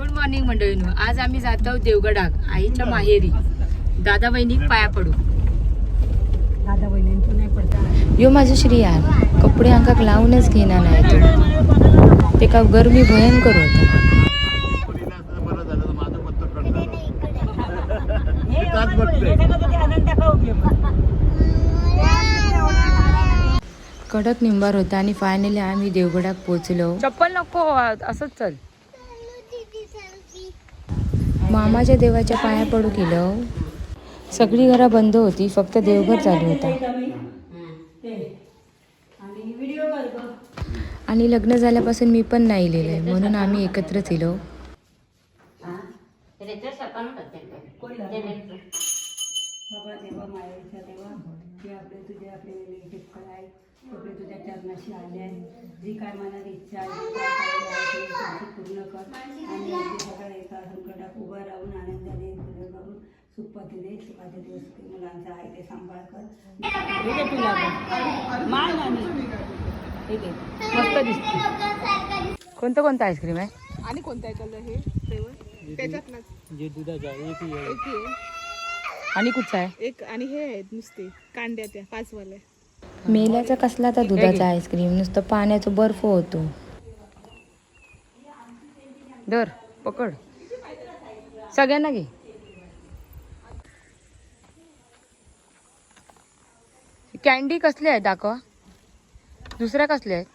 Good morning मंडळीनो. आज आम्ही जातो देवगडाक आईच्या माहेरी. दादा बहिणीक पाया पडू. दादा बहिणींतून नाही पडता. यो माझं श्रीयान कपडे अंगाक लावूनच घेणार नाही तो. ते का गरमी भयंकर होता. कडक निंबार होता आणि फायनली आम्ही देवगडाक पोचलो चप्पल नको असंच चल. मामाच्या देवाच्या पाया पडू केलं सगळी घरा बंद होती फक्त देवघर चालू होता. आणि लग्न झाल्यापासून मी पण नाही लिहिलंय म्हणून आम्ही एकत्रच येलो बाबा देवा मायाच्या देवा जे आपले तुझे आपले टिपकळ आहे आपले तुझ्या चरणाशी आले आहे जी काय मनात इच्छा आहे पूर्ण कर आणि दे दिवस मुलांचा आहे ते सांभाळ कर. तुला मान आणि मस्त दिसते. कोणतं कोणतं आईस्क्रीम आहे? आणि कोणता आहे कलर हे? फ्लेवर त्याच्यातलाच. जे दुधाचा एक आहे. एक आहे. आणि कुठचा आहे? एक आणि हे आहेत नुसते कांड्या त्या पाचवाल्या. मेल्याचा कसला तर दुधाचा आईस्क्रीम? नुसतं पाण्याचा बर्फ होतो. दर पकड. सगळ्यांना घे. कॅन्डी कसली आहे? दाखवा. दुसऱ्या कसल्या आहेत?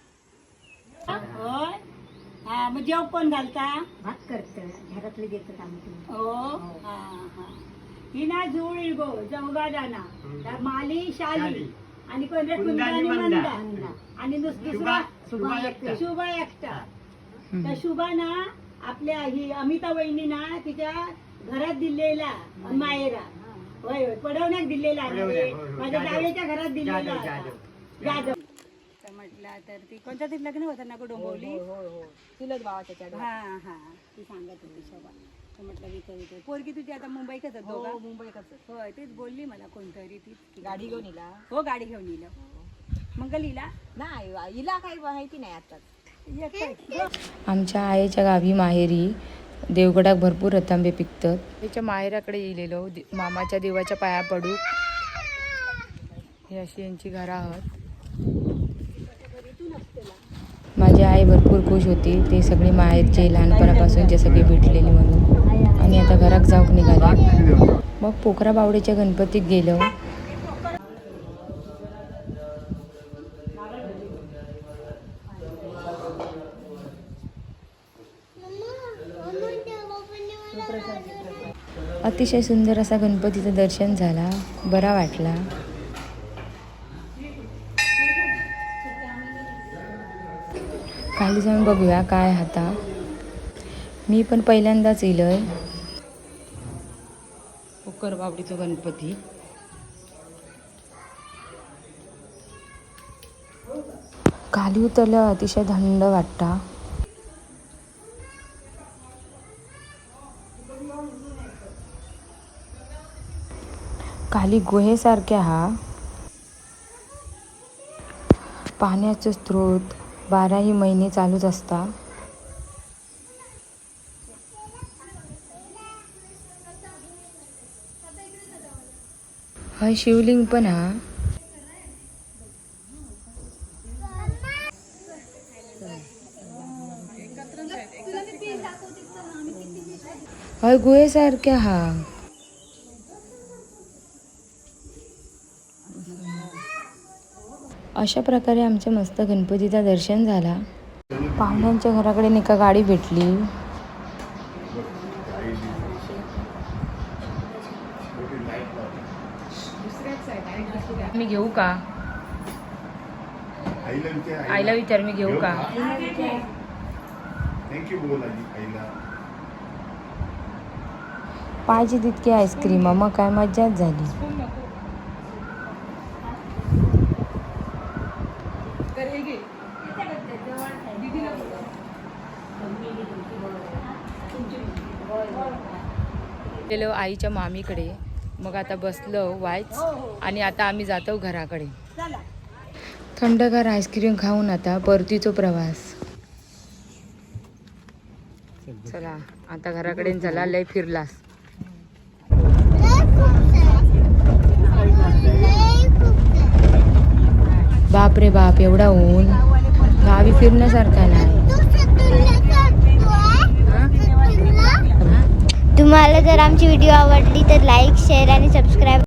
होय. हा मग जेव पण घालता? भात करत. घरातले देतात आम्ही हो? हा हा. ही ना जुळ गो जवगा जाना त्या माली शाली. आणि कोण रे? कुंदानी मंदा. आणि दुसरा? शुभा एकटा. त्या शुभा ना आपल्या ही अमिता वहिनी ना तिच्या घरात दिलेला मायरा. होय होय. पडवण्यात दिलेला आहे. माझ्या जावेच्या घरात दिलेला जाधव म्हटलं तर ती कोणत्या तरी लग्न होतं ना गो डोंबवली? चुलत भावाच्या हा हा. ती सांगत होती शोभा. तर म्हटलं विकत विकत पोरगी तुझी आता मुंबईतच होतो का मुंबईतच होय तीच बोलली मला कोणतरी ती गाडी घेऊन येला हो गाडी घेऊन येलं मंगलीला? नाही हिला काही माहिती नाही आता. आमच्या आईच्या गावी माहेरी देवगडात भरपूर रतांबे पिकतात. त्याच्या माहेराकडे येलेलो मामाच्या देवाच्या पाया पडू. हे अशी यांची घरं आहोत. माझी आई भरपूर खुश होती. ते सगळे माहेरचे लहानपणापासूनचे सगळे भेटलेले म्हणून. आणि आता घरात जाऊक निघाले. मग पोखरा बावडीच्या गणपतीत गेलो. अतिशय सुंदर असा गणपतीचं दर्शन झाला. बरा वाटला. खाली जाऊन बघूया काय हाता. मी पण पहिल्यांदाच उकर बावडीचं गणपती. खाली उतरल्यावर अतिशय थंड वाटता. खाली गुहेसारख्या हा पाण्याचे स्रोत बाराही महिने चालूच असता. हा शिवलिंग पण हा हय गुहेसारखे हा. अशा प्रकारे आमच्या मस्त गणपतीचं दर्शन झाला. पाहुण्यांच्या घराकडे एका गाडी भेटली. मी घेऊ का? आईला विचार मी घेऊ का? थँक्यू बोल आईला. पाहिजे तितकी आईस्क्रीम मग काय मज्जाच झाली. गेलो आईच्या मामीकडे. मग आता बसलो वायच आणि आता आम्ही जातो घराकडे. थंडगार आईस्क्रीम खाऊन आता परतीचो प्रवास. चला आता घराकडे चला लय फिरलास. बाप रे बाप एवढा ऊन. गावी फिरण्यासारखा नाही. तुम्हाला जर आमची व्हिडिओ आवडली तर लाईक शेअर आणि सबस्क्राईब